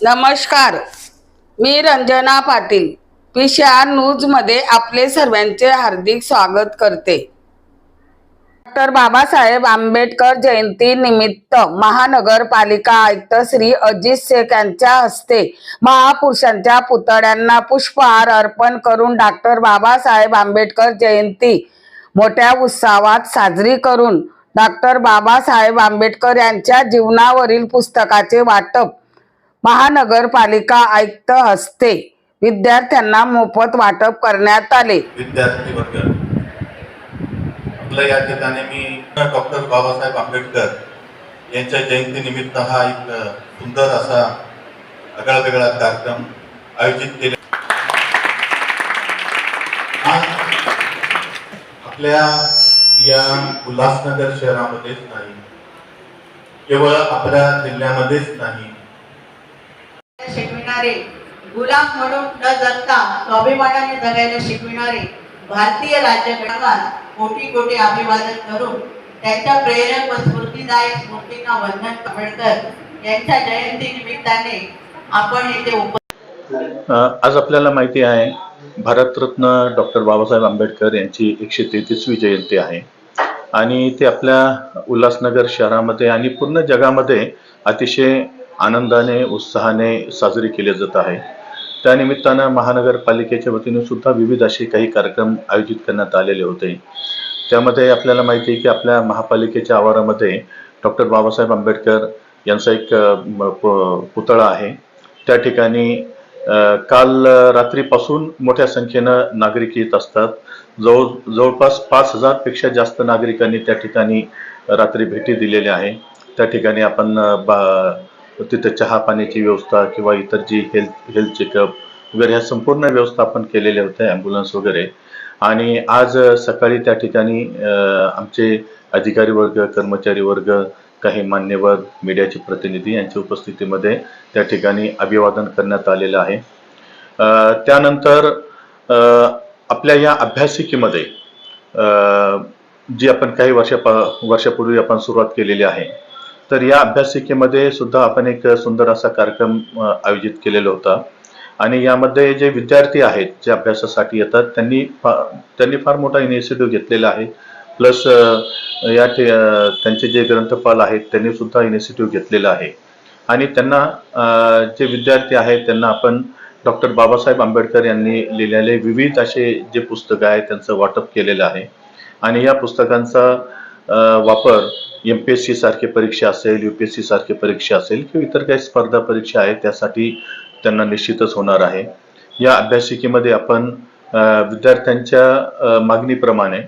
नमस्कार. मी रंजना पाटील पिशार न्यूजमध्ये आपले सर्वांचे हार्दिक स्वागत करते. डॉक्टर बाबासाहेब आंबेडकर जयंती निमित्त महानगरपालिका आयुक्त श्री अजित शेख यांच्या हस्ते महापुरुषांच्या पुतळ्यांना पुष्पहार अर्पण करून डॉक्टर बाबासाहेब आंबेडकर जयंती मोठ्या उत्साहात साजरी करून डॉक्टर बाबासाहेब आंबेडकर यांच्या जीवनावरील पुस्तकाचे वाटप महानगरपालिका आयुक्त हस्ते विद्यार्थ्यांना मोफत वाटप करण्यात आले. विद्यार्थी वर्ग आपल्या या ठिकाणी मी डॉक्टर बाबासाहेब आंबेडकर यांच्या जयंतीनिमित्त हा एक सुंदर असा आगळा वेगळा कार्यक्रम आयोजित केला. आज आपल्या या उल्हासनगर शहरामध्येच नाही केवळ आपल्या जिल्ह्यामध्येच नाही शिकविणारे गुलाम म्हणून न जगता स्वाभिमानाने जगायला शिकविणारे भारतीय राज्यघटना कोटी कोटी अभिवादन करून त्यांच्या प्रेरक व स्फूर्तीदायक स्मृतींना वंदन आंबेडकर यांच्या जयंती निमित्ताने आपण येथे उप आज आपल्याला माहिती आहे भारतरत्न डॉक्टर बाबासाहेब आंबेडकर यांची एकशे तेहतीसवी जयंती आहे. आणि ते आपल्या उल्हासनगर शहरामध्ये आणि पूर्ण जगामध्ये अतिशय आनंदाने उत्साहाने साजरी केले जात आहे. त्यानिमित्तानं महानगरपालिकेच्या वतीने सुद्धा विविध असे काही कार्यक्रम आयोजित करण्यात आलेले होते. त्यामध्ये आपल्याला माहिती आहे की आपल्या महापालिकेच्या आवारामध्ये डॉक्टर बाबासाहेब आंबेडकर यांचा एक म, पुतळा आहे. त्या ठिकाणी काल रात्रीपासून मोठ्या संख्येनं नागरिक येत असतात. जवळ जवळपास पाच हजारपेक्षा जास्त नागरिकांनी त्या ठिकाणी रात्री भेटी दिलेल्या आहे. त्या ठिकाणी आपण बा तिथे चहा पाण्याची व्यवस्था किंवा इतर जी हेल्थ हेल्थ चेकअप वगैरे ह्या संपूर्ण व्यवस्था आपण केलेल्या होत्या ॲम्ब्युलन्स वगैरे. आणि आज सकाळी त्या ठिकाणी आमचे अधिकारी वर्ग कर्मचारी वर्ग काही मान्यवर मीडियाचे प्रतिनिधी यांच्या उपस्थितीमध्ये त्या ठिकाणी अभिवादन करण्यात आलेलं आहे. त्यानंतर आपल्या या अभ्यासिकेमध्ये जी आपण काही वर्षा वर्षापूर्वी आपण सुरुवात केलेली आहे तर या अभ्यासिकेमध्ये सुद्धा आपण एक सुंदर असा कार्यक्रम आयोजित केलेला होता. आणि यामध्ये जे विद्यार्थी आहेत जे अभ्यासासाठी येतात त्यांनी फा- त्यांनी फार मोठा इनिशिएटिव्ह घेतलेला आहे. प्लस या त्यांचे जे ग्रंथपाल आहेत त्यांनी सुद्धा इनिशिएटिव्ह घेतलेला आहे. आणि त्यांना जे विद्यार्थी आहेत त्यांना आपण डॉक्टर बाबासाहेब आंबेडकर यांनी लिहिलेले विविध असे जे पुस्तकं आहेत त्यांचं वाटप केलेलं आहे. आणि या पुस्तकांचा वापर एम पी एस सी सारखी परीक्षा असेल यू पी एस सी सारखी परीक्षा असेल किंवा इतर काही स्पर्धा परीक्षा आहेत त्यासाठी त्यांना निश्चितच होणार आहे. या अभ्यासिकेमध्ये आपण विद्यार्थ्यांच्या मागणीप्रमाणे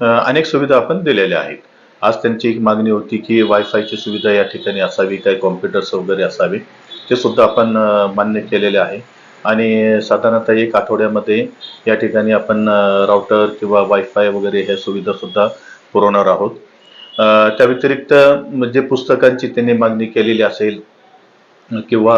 अनेक सुविधा आपण दिलेल्या आहेत. आज त्यांची एक मागणी होती की वायफायची सुविधा या ठिकाणी असावी काही कॉम्प्युटर्स वगैरे असावे ते सुद्धा आपण मान्य केलेले आहे. आणि साधारणतः एक आठवड्यामध्ये या ठिकाणी आपण राउटर किंवा वायफाय वगैरे ह्या सुविधासुद्धा पुरवणार आहोत. त्या व्यतिरिक्त जे पुस्तकांची त्यांनी मागणी केलेली असेल किंवा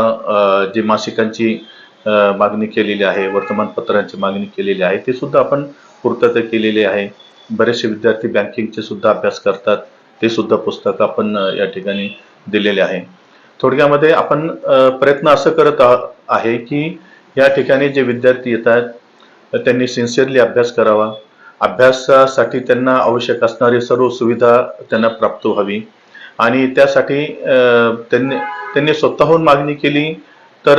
जे मासिकांची मागणी केलेली आहे वर्तमानपत्रांची मागणी केलेली आहे ते सुद्धा आपण पूर्तता केलेली आहे. बरेचसे विद्यार्थी बँकिंगचे सुद्धा अभ्यास करतात ते सुद्धा पुस्तक आपण या ठिकाणी दिलेले आहे. थोडक्यामध्ये आपण प्रयत्न असं करत आहे की या ठिकाणी जे विद्यार्थी येतात त्यांनी सिन्सिअरली अभ्यास करावा. अभ्यासासाठी त्यांना आवश्यक असणारी सर्व सुविधा त्यांना प्राप्त व्हावी. आणि त्यासाठी त्यांनी त्यांनी स्वतःहून मागणी केली तर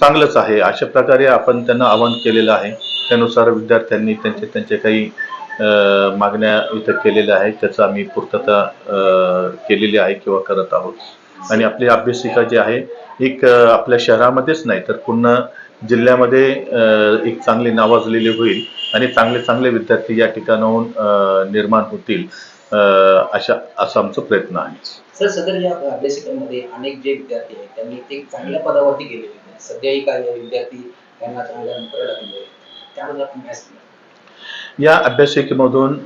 चांगलंच आहे. अशा प्रकारे आपण त्यांना आवाहन केलेलं आहे. त्यानुसार विद्यार्थ्यांनी त्यांचे त्यांचे काही मागण्या इथं केलेल्या आहेत. त्याचा आम्ही पूर्तता केलेली आहे किंवा करत आहोत. आणि आपली अभ्यासिका जी आहे एक आपल्या शहरामध्येच नाही तर पूर्ण जिल्ह्यामध्ये एक चांगली नावाजलेली होईल. आणि चांगले चांगले विद्यार्थी या ठिकाणाहून निर्माण होतील अशा असा आमचा प्रयत्न आहे. सर सदर या अभ्यासिकेमध्ये अनेक जे विद्यार्थी आहेत त्यांनी ते चांगल्या पदावरती आहेत सध्याही काही विद्यार्थी त्यांना चांगल्या नोकऱ्या आहेत त्याबद्दल आपण काय या अभ्यासिकेमधून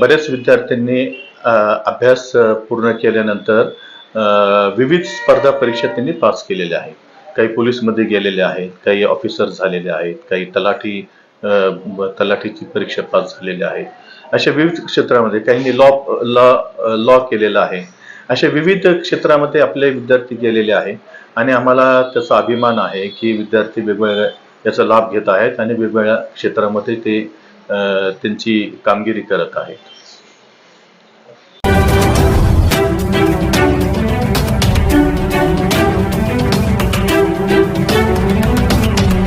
बऱ्याच विद्यार्थ्यांनी अभ्यास पूर्ण केल्यानंतर विविध स्पर्धा परीक्षा त्यांनी पास केलेल्या आहेत. काही पोलीसमध्ये गेलेले आहेत काही ऑफिसर झालेले आहेत काही तलाठी तलाठीची परीक्षा पास झालेली आहे अशा विविध क्षेत्रामध्ये काहींनी लॉ लॉ लॉ केलेला आहे. अशा विविध क्षेत्रामध्ये आपले विद्यार्थी गेलेले आहे आणि आम्हाला त्याचा अभिमान आहे की विद्यार्थी वेगवेगळ्या याचा लाभ घेत आहेत आणि वेगवेगळ्या क्षेत्रामध्ये ते अ, त्यांची कामगिरी करत आहेत.